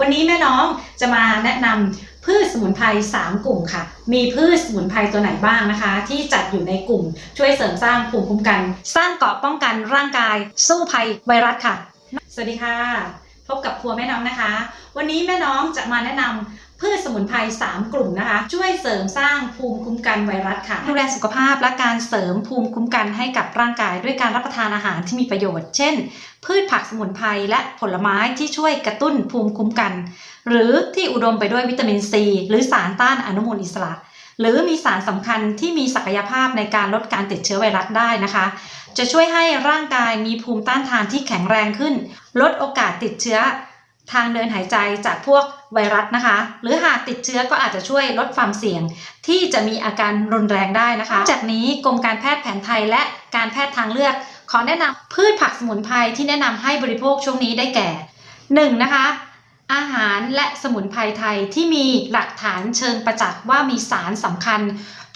วันนี้แม่น้องจะมาแนะนำพืชสมุนไพร3 กลุ่มค่ะ มีพืชสมุนไพรตัวไหนบ้างนะคะ ที่จัดอยู่ในกลุ่มช่วยเสริมสร้างภูมิคุ้มกัน สร้างเกราะป้องกันร่างกาย สู้ภัยไวรัสค่ะ สวัสดีค่ะ พบกับครัวแม่น้องนะคะ วันนี้แม่น้องจะมาแนะนำ พืชสมุนไพร3 กลุ่มนะคะ ช่วยเสริมสร้างภูมิคุ้มกันไวรัสค่ะ ดูแลสุขภาพและการเสริมภูมิคุ้มกันให้กับร่างกาย ด้วยการรับประทานอาหารที่มีประโยชน์ เช่น พืชผักสมุนไพรและผลไม้ที่ช่วยกระตุ้นภูมิคุ้มกัน หรือที่อุดมไปด้วยวิตามินซีหรือสารต้านอนุมูลอิสระ หรือมีสารสำคัญที่มีศักยภาพในการลดการติดเชื้อไวรัสได้นะคะจะช่วยให้ร่างกายมีภูมิต้านทานที่แข็งแรงขึ้น ลดโอกาสติดเชื้อ ทางเดินหายใจจากพวกไวรัสนะคะ หรือหากติดเชื้อก็อาจจะช่วยลดความเสี่ยง ที่จะมีอาการรุนแรงได้นะคะ จากนี้กรมการแพทย์แผนไทยและการแพทย์ทางเลือก ขอแนะนำพืชผักสมุนไพรที่แนะนำให้บริโภคช่วงนี้ได้แก่ 1. นะคะ อาหารและสมุนไพรไทยที่มีหลักฐานเชิงประจักษ์ว่ามีสารสำคัญ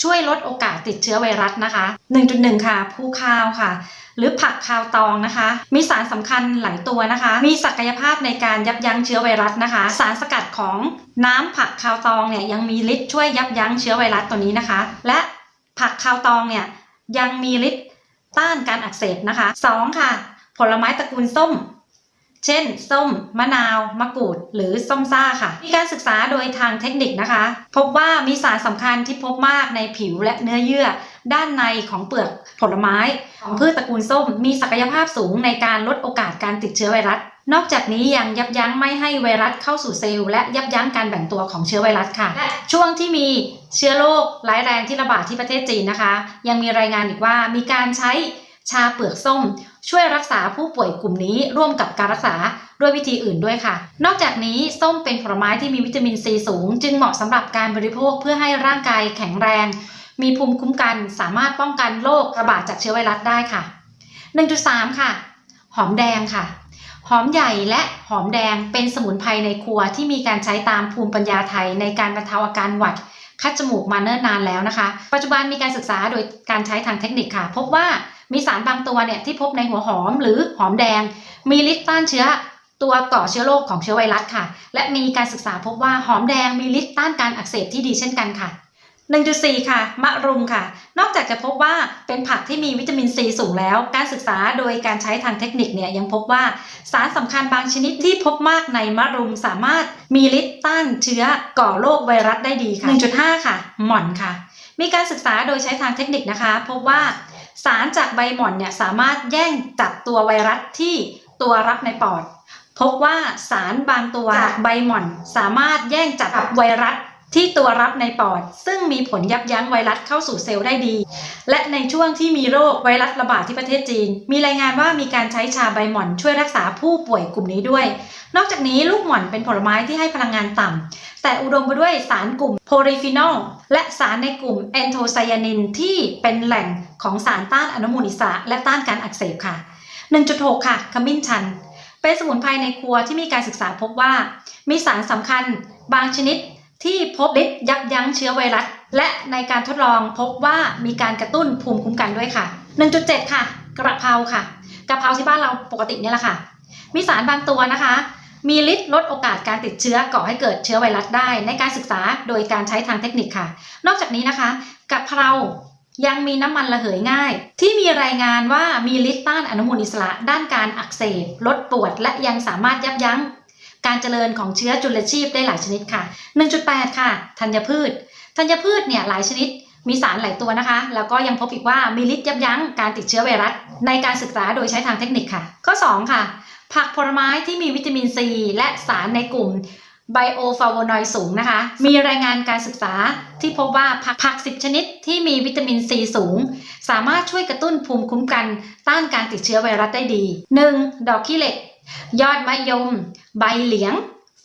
ช่วยลดโอกาสติดเชื้อไวรัสนะคะ 1.1 ค่ะผู้ข้าวค่ะ หรือผักคาวตองนะคะ มีสารสำคัญหลายตัวนะคะ มีศักยภาพในการยับยั้งเชื้อไวรัสนะคะ สารสกัดของน้ำผักคาวตองเนี่ยยังมีฤทธิ์ช่วยยับยั้งเชื้อไวรัสตัวนี้นะคะ และผักคาวตองเนี่ยยังมีฤทธิ์ต้านการอักเสบนะคะ 2. ค่ะ ผลไม้ตระกูลส้ม เช่น ส้ม มะนาว มะกรูด หรือส้มซ่าค่ะ มีการศึกษาโดยทางเทคนิคนะคะ พบว่ามีสารสำคัญที่พบมากในผิวและเนื้อเยื่อ ด้านในของเปลือกผลไม้ ของพืชตระกูลส้ม มีศักยภาพสูงในการลดโอกาสการติดเชื้อไวรัสนอกจากนี้ยังยับยั้งไม่ให้ไวรัสเข้าสู่เซลล์และยับยั้งการแบ่งตัวของเชื้อไวรัสค่ะ ช่วงที่มีเชื้อโรคร้ายแรงที่ระบาดที่ประเทศจีนนะคะ ยังมีรายงานอีกว่ามีการใช้ ชาเปลือกส้ม ช่วยรักษาผู้ป่วยกลุ่มนี้ร่วมกับการรักษาด้วยวิธีอื่นด้วยค่ะ นอกจากนี้ส้มเป็นผลไม้ที่มีวิตามินซีสูง จึงเหมาะสำหรับการบริโภคเพื่อให้ร่างกายแข็งแรง มีภูมิคุ้มกันสามารถป้องกันโรคระบาดจากเชื้อไวรัสได้ค่ะ 1.3 ค่ะ หอมแดงค่ะหอมใหญ่และหอมแดงเป็นสมุนไพรในครัวที่มีการใช้ตามภูมิปัญญาไทยในการบรรเทาอาการหวัดคัดจมูกมาเนิ่นนานแล้วนะคะ ปัจจุบันมีการศึกษาโดยการใช้ทางเทคนิคค่ะ พบว่า มีสารบางตัวเนี่ยที่พบในหัวหอมหรือหอมแดง มีฤทธิ์ต้านเชื้อตัวก่อเชื้อโรคของเชื้อไวรัสค่ะ และมีการศึกษาพบว่าหอมแดงมีฤทธิ์ต้านการอักเสบที่ดีเช่นกันค่ะ 1.4 ค่ะ มะรุมค่ะ นอกจากจะพบว่าเป็นผักที่มีวิตามินซีสูงแล้ว การศึกษาโดยการใช้ทางเทคนิคเนี่ยยังพบว่าสารสำคัญบางชนิดที่พบมากในมะรุมสามารถมีฤทธิ์ต้านเชื้อก่อโรคไวรัสได้ดีค่ะ 1.5 ค่ะ หม่อนค่ะ มีการศึกษาโดยใช้ทางเทคนิคนะคะ พบว่า สารจากใบหม่อนเนี่ยสามารถแย่งจับตัวไวรัสที่ตัวรับในปอด พบว่าสารบางตัวจากใบหม่อนสามารถแย่งจับไวรัสที่ตัวรับในปอด ซึ่งมีผลยับยั้งไวรัสเข้าสู่เซลล์ได้ดี และในช่วงที่มีโรคไวรัสระบาดที่ประเทศจีน มีรายงานว่ามีการใช้ชาใบหม่อนช่วยรักษาผู้ป่วยกลุ่มนี้ด้วย นอกจากนี้ลูกหม่อนเป็นผลไม้ที่ให้พลังงานต่ำ แต่อุดมไปด้วยสารกลุ่มโพลีฟีนอลและสารในกลุ่มแอนโทไซยานินที่เป็นแหล่งของสารต้านอนุมูลอิสระและต้านการอักเสบค่ะ 1.6 ค่ะขมิ้นชัน เป็นสมุนไพรในครัวที่มีการศึกษาพบว่า มีสารสำคัญบางชนิดที่พบฤทธิ์ยับยั้งเชื้อไวรัส และในการทดลองพบว่ามีการกระตุ้นภูมิคุ้มกันด้วยค่ะ 1.7 ค่ะ กระเพราค่ะ กระเพราที่บ้านเราปกติเนี่ยแหละค่ะ มีสารบางตัวนะคะ มีฤทธิ์ลดโอกาสการติดเชื้อก่อให้เกิดเชื้อไวรัสได้ ในการศึกษาโดยการใช้ทางเทคนิคค่ะ นอกจากนี้นะคะกะเพรายังมีน้ำมันระเหยง่าย ที่มีรายงานว่ามีฤทธิ์ต้านอนุมูลอิสระ ด้านการอักเสบ ลดปวด และยังสามารถยับยั้ง การเจริญของเชื้อจุลชีพได้หลายชนิดค่ะ 1.8 ค่ะธัญพืชธัญพืชเนี่ยหลายชนิดมีสารหลายตัวนะคะ แล้วก็ยังพบอีกว่ามีฤทธิ์ยับยั้งการติดเชื้อไวรัสในการศึกษาโดยใช้ทางเทคนิคค่ะ ข้อ 2 ค่ะ ผักผลไม้ที่มีวิตามินซี และสารในกลุ่มไบโอฟลาโวนอยสูงนะคะ มีรายงานการศึกษาที่พบว่าผักผัก 10 ชนิดที่มีวิตามินซีสูง สามารถช่วยกระตุ้นภูมิคุ้มกัน ต้านการติดเชื้อไวรัสได้ดี 1. ดอกขี้เหล็ก ยอดมะยม ใบเหลียง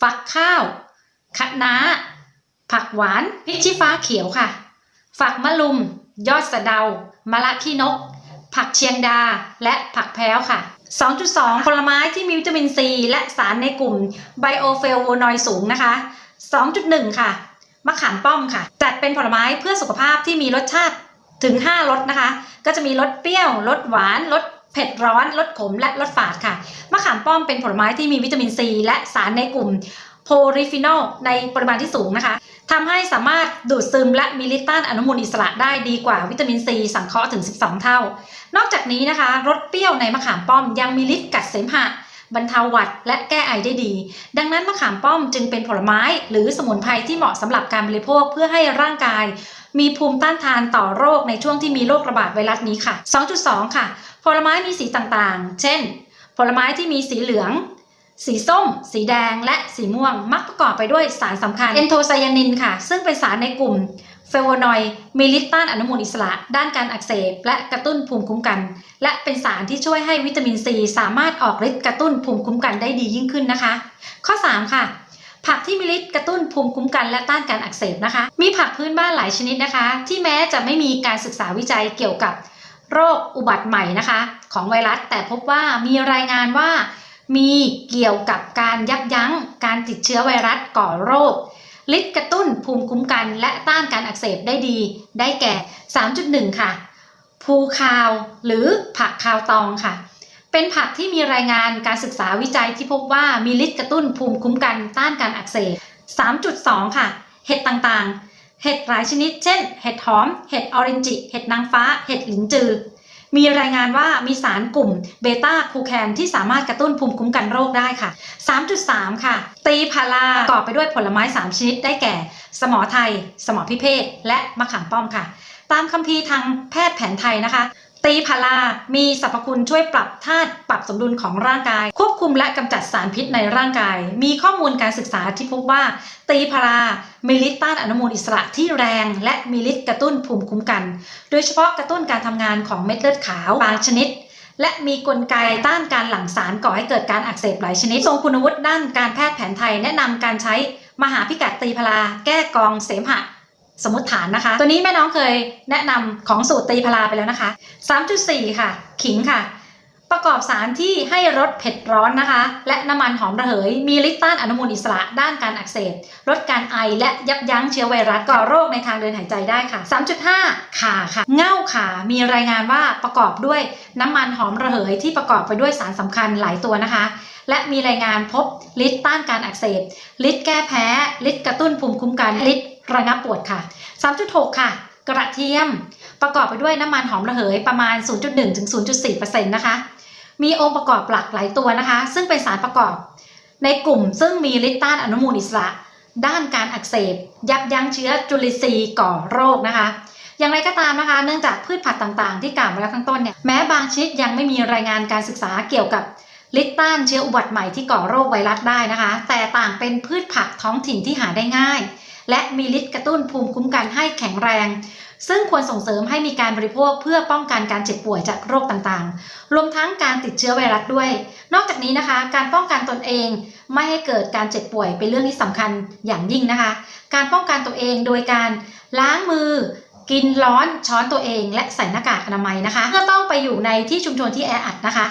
ฟักข้าวคะน้า ผักหวานพริกชี้ฟ้าเขียวค่ะ ฝักมะลุม ยอดสะเดามะละขี้นก ผักเชียงดาและผักแพ้วค่ะ 2.2 ผลไม้ที่มีวิตามินซีและสารในกลุ่มไบโอเฟลโวนอยสูงนะคะ 2.1 ค่ะมะขามป้อมค่ะ จัดเป็นผลไม้เพื่อสุขภาพที่มีรสชาติถึง 5รสนะคะ ก็จะมีรสเปรี้ยวรสหวานรสเผ็ดร้อนรสขมและรสฝาดค่ะมะขามป้อมเป็นผลไม้ที่มีวิตามินซีและสารในกลุ่มโพลิฟีนอลในปริมาณที่สูงนะคะ ทำให้สามารถดูดซึมและมีฤทธิ์ต้านอนุมูลอิสระได้ดีกว่าวิตามินซีสังเคราะห์ถึง 12 เท่า นอกจากนี้นะคะรสเปรี้ยวในมะขามป้อมยังมีฤทธิ์กัดเสมหะบรรเทาหวัดและแก้ไอได้ดี ดังนั้นมะขามป้อมจึงเป็นผลไม้หรือสมุนไพรที่เหมาะสำหรับการบริโภคเพื่อให้ร่างกาย มีภูมิต้านทานต่อโรคในช่วงที่มีโรคระบาดไวรัสนี้ค่ะ 2.2 ค่ะ ผลไม้มีสีต่างๆ เช่น ผลไม้ที่มีสีเหลือง สีส้ม สีแดง และสีม่วง มักประกอบไปด้วยสารสำคัญเอนโทไซยานินค่ะ ซึ่งเป็นสารในกลุ่มเฟโวนอยด์มีฤทธิ์ต้านอนุมูลอิสระ ด้านการอักเสบ และกระตุ้นภูมิคุ้มกัน และเป็นสารที่ช่วยให้วิตามินซีสามารถออกฤทธิ์กระตุ้นภูมิคุ้มกันได้ดียิ่งขึ้นนะคะ ข้อ 3 ค่ะ ผักที่มีฤทธิ์กระตุ้นภูมิคุ้มกัน และต้านการอักเสบนะคะ มีผักพื้นบ้านหลายชนิดนะคะ ที่แม้จะไม่มีการศึกษาวิจัยเกี่ยวกับโรคอุบัติใหม่นะคะ ของไวรัสแต่พบว่ามีรายงานว่า มีเกี่ยวกับการยับยั้งการติดเชื้อไวรัสก่อโรคฤทธิ์กระตุ้นภูมิคุ้มกันและต้านการอักเสบได้ดี ได้แก่ 3.1 ค่ะ ภูคาวหรือผักคาวตองค่ะ เป็นผักที่มีรายงานการศึกษาวิจัยที่พบว่ามีฤทธิ์กระตุ้นภูมิคุ้มกันต้านการอักเสบ 3.2 ค่ะ เห็ดต่างๆ เห็ดหลายชนิด เช่น เห็ดหอม เห็ดออเรนจิ เห็ดนางฟ้า เห็ดหลินจือ มีรายงานว่ามีสารกลุ่มเบต้าคูแคนที่สามารถกระตุ้นภูมิคุ้มกันโรคได้ค่ะ 3.3 ค่ะ ตีพาราประกอบไปด้วยผลไม้ 3 ชนิดได้แก่ สมอไทย สมอพิเภกและมะขามป้อมค่ะ ตามคัมภีร์ทางแพทย์แผนไทยนะคะ ตีพารามีสรรพคุณช่วยปรับธาตุปรับสมดุลของร่างกาย ควบคุมและกำจัดสารพิษในร่างกาย มีข้อมูลการศึกษาที่พบว่า ตีพารามีฤทธิ์ต้านอนุมูลอิสระที่แรง และมีฤทธิ์กระตุ้นภูมิคุ้มกัน โดยเฉพาะกระตุ้นการทำงานของเม็ดเลือดขาวบางชนิด และมีกลไกต้านการหลั่งสารก่อให้เกิดการอักเสบหลายชนิดทรงคุณวุฒิด้านการแพทย์แผนไทยแนะนำการใช้มหาพิกัดตีพาราแก้กองเสมหะ สมมติฐานนะคะ ตัวนี้แม่น้องเคยแนะนำของสูตรตีพาราไปแล้วนะคะ 3.4 ค่ะ ขิงค่ะ ประกอบสารที่ให้รสเผ็ดร้อนนะคะ และน้ำมันหอมระเหย มีฤทธิ์ต้านอนุมูลอิสระด้านการอักเสบลดการไอและยับยั้งเชื้อไวรัสก่อโรคในทางเดินหายใจได้ค่ะ 3.5 ข่าค่ะ เง่าข่ามีรายงานว่าประกอบด้วยน้ำมันหอมระเหยที่ประกอบไปด้วยสารสำคัญหลายตัวนะคะและมีรายงานพบฤทธิ์ต้านการอักเสบฤทธิ์แก้แพ้ฤทธิ์กระตุ้นภูมิคุ้มกันฤทธิ์ ระงับปวดค่ะ 3.6 ค่ะ กระเทียมประกอบไปด้วยน้ำมันหอมระเหยประมาณ 0.1 ถึง 0.4%นะคะ มีองค์ประกอบหลักหลายตัวนะคะ ซึ่งเป็นสารประกอบ ในกลุ่มซึ่งมีฤทธิ์ต้านอนุมูลอิสระ ด้านการอักเสบ ยับยั้งเชื้อจุลินทรีย์ก่อโรคนะคะอย่างไรก็ตามนะคะ เนื่องจากพืชผักต่างๆ ที่กล่าวมาแล้วข้างต้นเนี่ย แม้บางชนิดยังไม่มีรายงานการศึกษาเกี่ยวกับฤทธิ์ต้านเชื้ออุบัติใหม่ที่ก่อโรคไวรัสได้นะคะ แต่ต่างเป็นพืชผักท้องถิ่นที่หาได้ง่าย และมีฤทธิ์กระตุ้นภูมิคุ้มกันให้แข็งแรง ซึ่งควรส่งเสริมให้มีการบริโภคเพื่อป้องกันการเจ็บป่วยจากโรคต่างๆ รวมทั้งการติดเชื้อไวรัสด้วย นอกจากนี้นะคะ การป้องกันตนเองไม่ให้เกิดการเจ็บป่วยเป็นเรื่องที่สำคัญอย่างยิ่งนะคะ การป้องกันตัวเองโดยการล้างมือกินร้อนช้อนตัวเองและใส่หน้ากากอนามัยนะคะเมื่อต้องไปอยู่ในที่ชุมชนที่แออัดนะคะ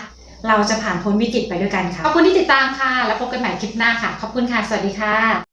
เราจะผ่านพ้นวิกฤตไปด้วยกันค่ะ ขอบคุณที่ติดตามค่ะ แล้วพบกันใหม่คลิปหน้าค่ะ ขอบคุณค่ะ สวัสดีค่ะ